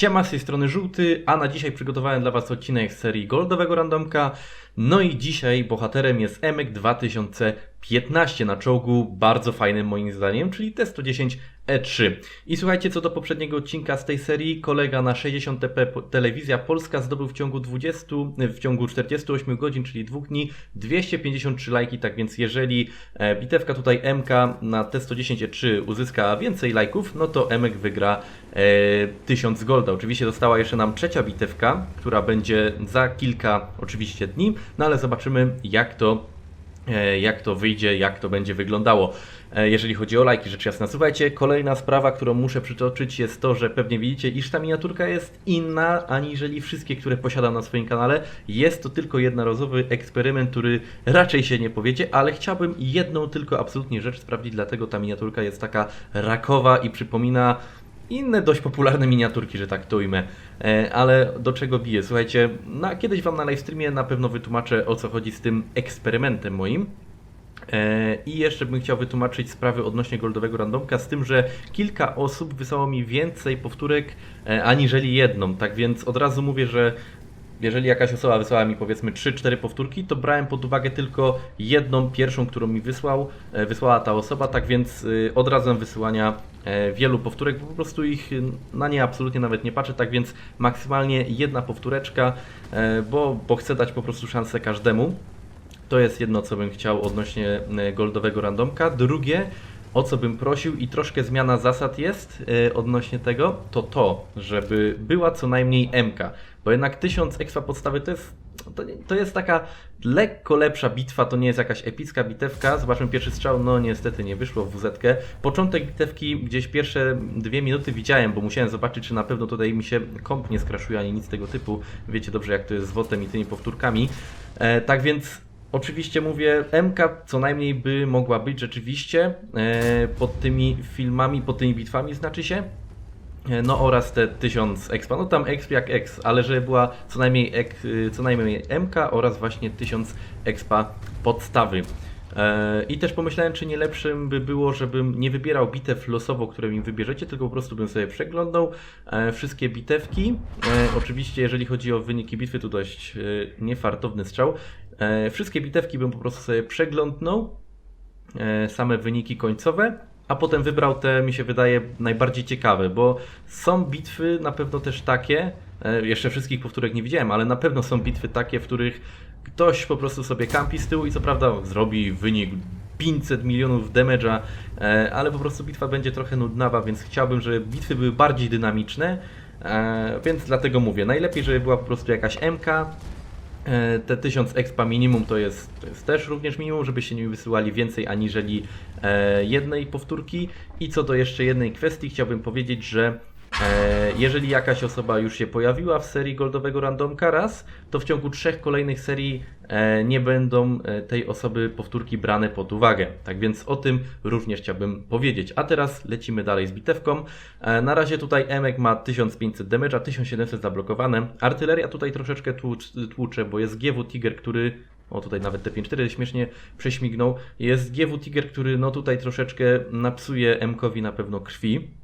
Siema, z tej strony Żółty, a na dzisiaj przygotowałem dla Was odcinek z serii Goldowego Randomka. No i dzisiaj bohaterem jest Emek 2015 na czołgu, bardzo fajnym moim zdaniem, czyli T110 E3. I słuchajcie, co do poprzedniego odcinka z tej serii, kolega na 60TP po- Telewizja Polska zdobył w ciągu 20, w ciągu 48 godzin, czyli dwóch dni, 253 lajki, tak więc jeżeli e, bitewka tutaj MK na T110 E3 uzyska więcej lajków, no to Emek wygra e, 1000 golda. Oczywiście została jeszcze nam trzecia bitewka, która będzie za kilka oczywiście dni, no ale zobaczymy jak to e, jak to wyjdzie, jak to będzie wyglądało. E, Jeżeli chodzi o lajki, rzecz jasna. Słuchajcie, kolejna sprawa, którą muszę przytoczyć jest to, że pewnie widzicie, iż ta miniaturka jest inna aniżeli wszystkie, które posiadam na swoim kanale. Jest to tylko jednorazowy eksperyment, który raczej się nie powiedzie, ale chciałbym jedną tylko absolutnie rzecz sprawdzić, dlatego ta miniaturka jest taka rakowa i przypomina inne dość popularne miniaturki, że tak to ujmę. E, Ale do czego biję? Słuchajcie, na, kiedyś Wam na livestreamie na pewno wytłumaczę o co chodzi z tym eksperymentem moim. E, I jeszcze bym chciał wytłumaczyć sprawy odnośnie goldowego randomka z tym, że kilka osób wysłało mi więcej powtórek e, aniżeli jedną. Tak więc od razu mówię, że jeżeli jakaś osoba wysłała mi powiedzmy 3-4 powtórki, to brałem pod uwagę tylko jedną, pierwszą, którą mi wysłał, wysłała ta osoba, tak więc y, odradzam wysyłania e, wielu powtórek, po prostu ich y, na nie absolutnie nawet nie patrzę, tak więc maksymalnie jedna powtóreczka, e, bo, bo chcę dać po prostu szansę każdemu. To jest jedno, co bym chciał odnośnie e, goldowego randomka. Drugie, o co bym prosił i troszkę zmiana zasad jest e, odnośnie tego, to to, żeby była co najmniej MK. Bo jednak 1000 ekstra podstawy to jest, to, to jest taka lekko lepsza bitwa, to nie jest jakaś epicka bitewka. Zobaczmy pierwszy strzał, no niestety nie wyszło w WZ. Początek bitewki gdzieś pierwsze dwie minuty widziałem, bo musiałem zobaczyć, czy na pewno tutaj mi się komp nie skraszuje ani nic tego typu. Wiecie dobrze, jak to jest z WOT-em i tymi powtórkami. E, tak więc Oczywiście mówię, MK co najmniej by mogła być rzeczywiście e, pod tymi filmami, pod tymi bitwami znaczy się. E, No oraz te 1000 expa, no tam exp jak ex, ale żeby była co najmniej, ek, y, co najmniej MK oraz właśnie 1000 expa podstawy. E, I też pomyślałem, czy nie lepszym by było, żebym nie wybierał bitew losowo, które mi wybierzecie, tylko po prostu bym sobie przeglądał e, wszystkie bitewki. Oczywiście, jeżeli chodzi o wyniki bitwy, to dość niefartowny strzał. Wszystkie bitewki bym po prostu sobie przeglądnął, same wyniki końcowe, a potem wybrał te, mi się wydaje, najbardziej ciekawe, bo są bitwy na pewno też takie, e, jeszcze wszystkich powtórek nie widziałem, ale na pewno są bitwy takie, w których ktoś po prostu sobie kampi z tyłu i co prawda zrobi wynik 500 milionów damage'a, e, ale po prostu bitwa będzie trochę nudnawa, więc chciałbym, żeby bitwy były bardziej dynamiczne, e, więc dlatego mówię, najlepiej, żeby była po prostu jakaś MK, Te 1000 expa minimum to jest, to jest też również minimum, żebyście nie wysyłali więcej aniżeli e, jednej powtórki. I co do jeszcze jednej kwestii, chciałbym powiedzieć, że e, jeżeli jakaś osoba już się pojawiła w serii Goldowego Randomka raz, to w ciągu trzech kolejnych serii e, nie będą e, tej osoby powtórki brane pod uwagę. Tak więc o tym również chciałbym powiedzieć. A teraz lecimy dalej z bitewką. E, na razie tutaj Emek ma 1500 damage'a, 1700 zablokowane. Artyleria tutaj troszeczkę tłucz, tłucze, bo jest GW Tiger, który o, tutaj nawet T54 śmiesznie prześmignął. Jest GW Tiger, który no tutaj troszeczkę napsuje M-kowi na pewno krwi.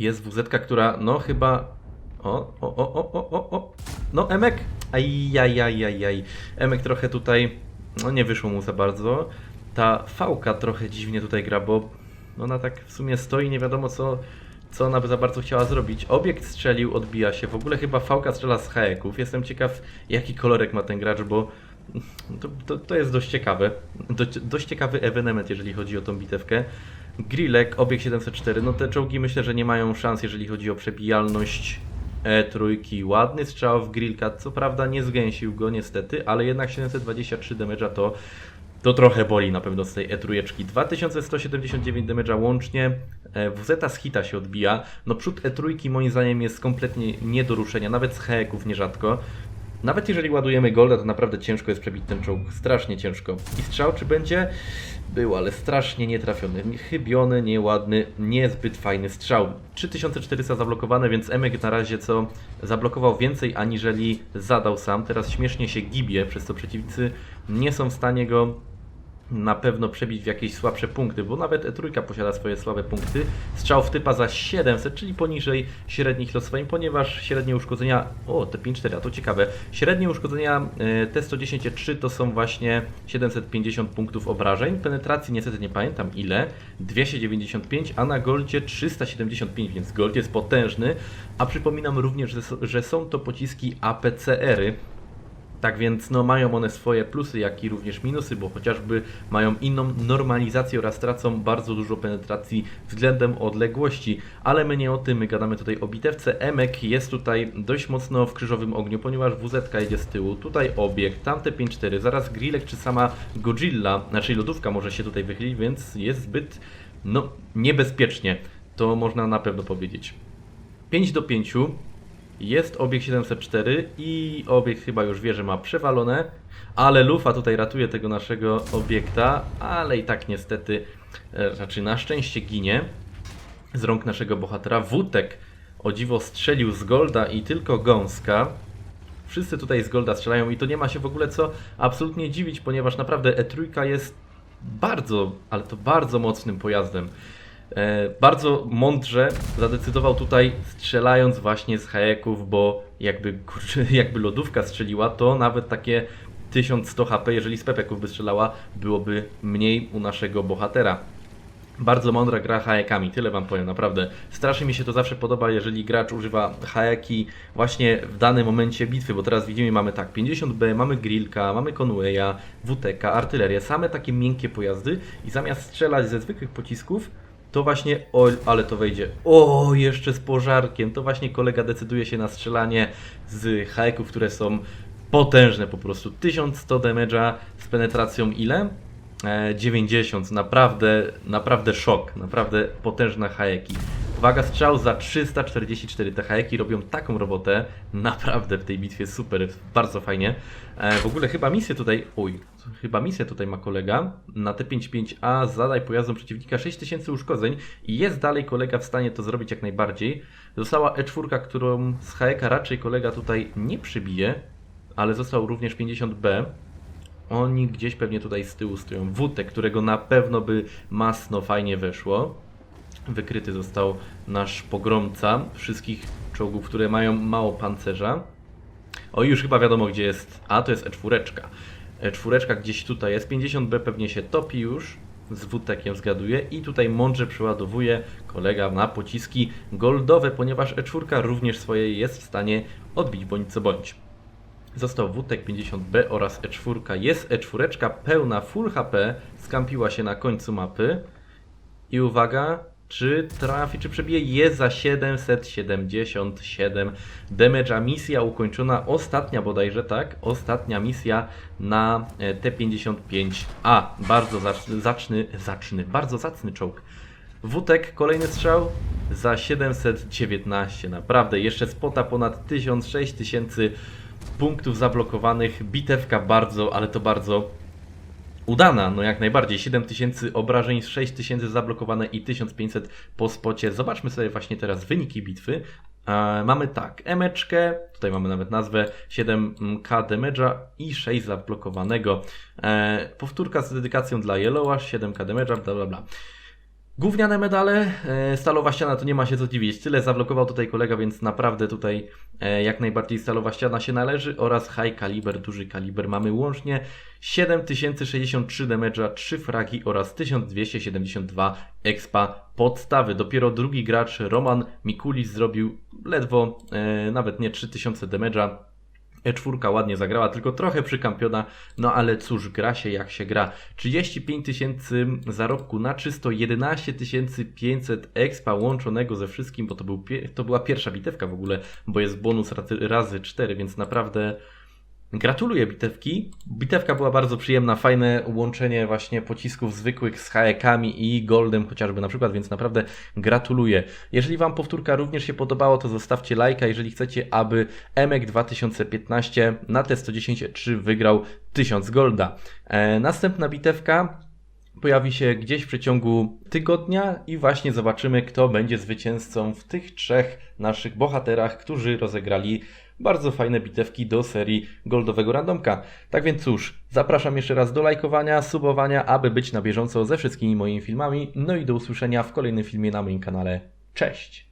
Jest WZ, która no chyba. O, o, o, o, o, o, o. No, Emek. Ajajajajaj. Emek trochę tutaj. No nie wyszło mu za bardzo. Ta fałka trochę dziwnie tutaj gra, bo ona tak w sumie stoi, nie wiadomo co, co ona by za bardzo chciała zrobić. Obiekt strzelił, odbija się. W ogóle chyba fałka strzela z haeków. Jestem ciekaw, jaki kolorek ma ten gracz, bo to, to, to jest dość ciekawe. Dość, dość ciekawy ewenement, jeżeli chodzi o tą bitewkę. Grillek, obieg 704, no te czołgi myślę, że nie mają szans, jeżeli chodzi o przebijalność E3. Ładny strzał w grillka, co prawda nie zgęsił go niestety, ale jednak 723 damage'a to, to trochę boli na pewno z tej E3. 2179 damage'a łącznie, E, WZ z hita się odbija. No przód E3 moim zdaniem jest kompletnie nie do ruszenia, nawet z heeków nierzadko. Nawet jeżeli ładujemy golda, to naprawdę ciężko jest przebić ten czołg. Strasznie ciężko. I strzał czy będzie? Był, ale strasznie nietrafiony. Chybiony, nieładny, niezbyt fajny strzał. 3400 zablokowane, więc Emek na razie co zablokował więcej aniżeli zadał sam. Teraz śmiesznie się gibie, przez co przeciwnicy nie są w stanie go na pewno przebić w jakieś słabsze punkty, bo nawet E3 posiada swoje słabe punkty. Strzał w typa za 700, czyli poniżej średnich losowań, ponieważ średnie uszkodzenia, o te 5-4, a to ciekawe, średnie uszkodzenia e, T110-3 to są właśnie 750 punktów obrażeń, penetracji niestety nie pamiętam ile, 295, a na Goldzie 375, więc Gold jest potężny, a przypominam również, że, są to pociski APCR-y, tak więc no, mają one swoje plusy, jak i również minusy, bo chociażby mają inną normalizację oraz tracą bardzo dużo penetracji względem odległości. Ale my nie o tym, my gadamy tutaj o bitewce. Emek jest tutaj dość mocno w krzyżowym ogniu, ponieważ WZ jedzie z tyłu. Tutaj obiekt, tamte 5-4, zaraz Grillek czy sama Godzilla, znaczy lodówka może się tutaj wychylić, więc jest zbyt no, niebezpiecznie. To można na pewno powiedzieć. 5 do 5. Jest obieg 704 i obieg chyba już wie, że ma przewalone, ale lufa tutaj ratuje tego naszego obiekta, ale i tak niestety, e, znaczy na szczęście ginie z rąk naszego bohatera. Wutek o dziwo strzelił z Golda i tylko gąska. Wszyscy tutaj z Golda strzelają i to nie ma się w ogóle co absolutnie dziwić, ponieważ naprawdę E3 jest bardzo, ale to bardzo mocnym pojazdem. E, bardzo mądrze zadecydował tutaj strzelając właśnie z hajeków, bo jakby, jakby lodówka strzeliła, to nawet takie 1100 HP, jeżeli z pepeków by strzelała, byłoby mniej u naszego bohatera. Bardzo mądra gra hajekami, tyle wam powiem, naprawdę. Strasznie mi się to zawsze podoba, jeżeli gracz używa hajeki właśnie w danym momencie bitwy, bo teraz widzimy, mamy tak, 50B, mamy grillka, mamy Conwaya, WTK, artylerię, same takie miękkie pojazdy i zamiast strzelać ze zwykłych pocisków, to właśnie, o, ale to wejdzie, o, jeszcze z pożarkiem, to właśnie kolega decyduje się na strzelanie z hajeków, które są potężne po prostu. 1100 damage'a z penetracją ile? E, 90, naprawdę, naprawdę szok, naprawdę potężne hajeki. Uwaga, strzał za 344. Te hajeki robią taką robotę, naprawdę w tej bitwie super, bardzo fajnie. E, w ogóle chyba misję tutaj, oj, chyba misję tutaj ma kolega na T55A, zadaj pojazdom przeciwnika 6000 uszkodzeń i jest dalej kolega w stanie to zrobić jak najbardziej. Została E4, którą z hajeka raczej kolega tutaj nie przybije, ale został również 50B. Oni gdzieś pewnie tutaj z tyłu stoją. Wutek, którego na pewno by masno fajnie weszło. Wykryty został nasz pogromca wszystkich czołgów, które mają mało pancerza. O, już chyba wiadomo gdzie jest. A, to jest E4. E4 gdzieś tutaj jest. 50B pewnie się topi już. Z wutekiem zgaduję. I tutaj mądrze przeładowuje kolega na pociski goldowe, ponieważ E4 również swoje jest w stanie odbić bądź co bądź. Został WTEK 50B oraz E4. Jest E4 pełna full HP, skampiła się na końcu mapy. I uwaga, czy trafi, czy przebije? Jest za 777 damage'a. Misja ukończona, ostatnia bodajże, tak? Ostatnia misja na e, T55A. Bardzo zacny, zacny, zacny bardzo zacny czołg. Wutek, kolejny strzał za 719. Naprawdę, jeszcze spota ponad 1006 tysięcy punktów zablokowanych. Bitewka bardzo, ale to bardzo udana, no jak najbardziej. 7000 obrażeń, 6000 zablokowane i 1500 po spocie. Zobaczmy sobie właśnie teraz wyniki bitwy. E, mamy tak, emeczkę, tutaj mamy nawet nazwę, 7k damage'a i 6 zablokowanego. E, powtórka z dedykacją dla Yellowa, 7k damage'a, bla bla bla. Gówniane medale, e, stalowa ściana to nie ma się co dziwić. Tyle zablokował tutaj kolega, więc naprawdę tutaj e, jak najbardziej stalowa ściana się należy oraz high kaliber, duży kaliber. Mamy łącznie 7063 damage'a, 3 fragi oraz 1272 expa podstawy. Dopiero drugi gracz Roman Mikulis zrobił ledwo e, nawet nie 3000 damage'a. E4 ładnie zagrała, tylko trochę przykampiona, no ale cóż, gra się jak się gra. 35 tysięcy zarobku na czysto, 11 500 expa łączonego ze wszystkim, bo to, był, to była pierwsza bitewka w ogóle, bo jest bonus razy 4, więc naprawdę Gratuluję bitewki. Bitewka była bardzo przyjemna, fajne łączenie właśnie pocisków zwykłych z haekami i goldem chociażby na przykład, więc naprawdę gratuluję. Jeżeli Wam powtórka również się podobało, to zostawcie lajka, jeżeli chcecie, aby EMEK 2015 na T110.3 wygrał 1000 golda. E, następna bitewka pojawi się gdzieś w przeciągu tygodnia i właśnie zobaczymy, kto będzie zwycięzcą w tych trzech naszych bohaterach, którzy rozegrali bardzo fajne bitewki do serii Goldowego Randomka. Tak więc cóż, zapraszam jeszcze raz do lajkowania, subowania, aby być na bieżąco ze wszystkimi moimi filmami. No i do usłyszenia w kolejnym filmie na moim kanale. Cześć!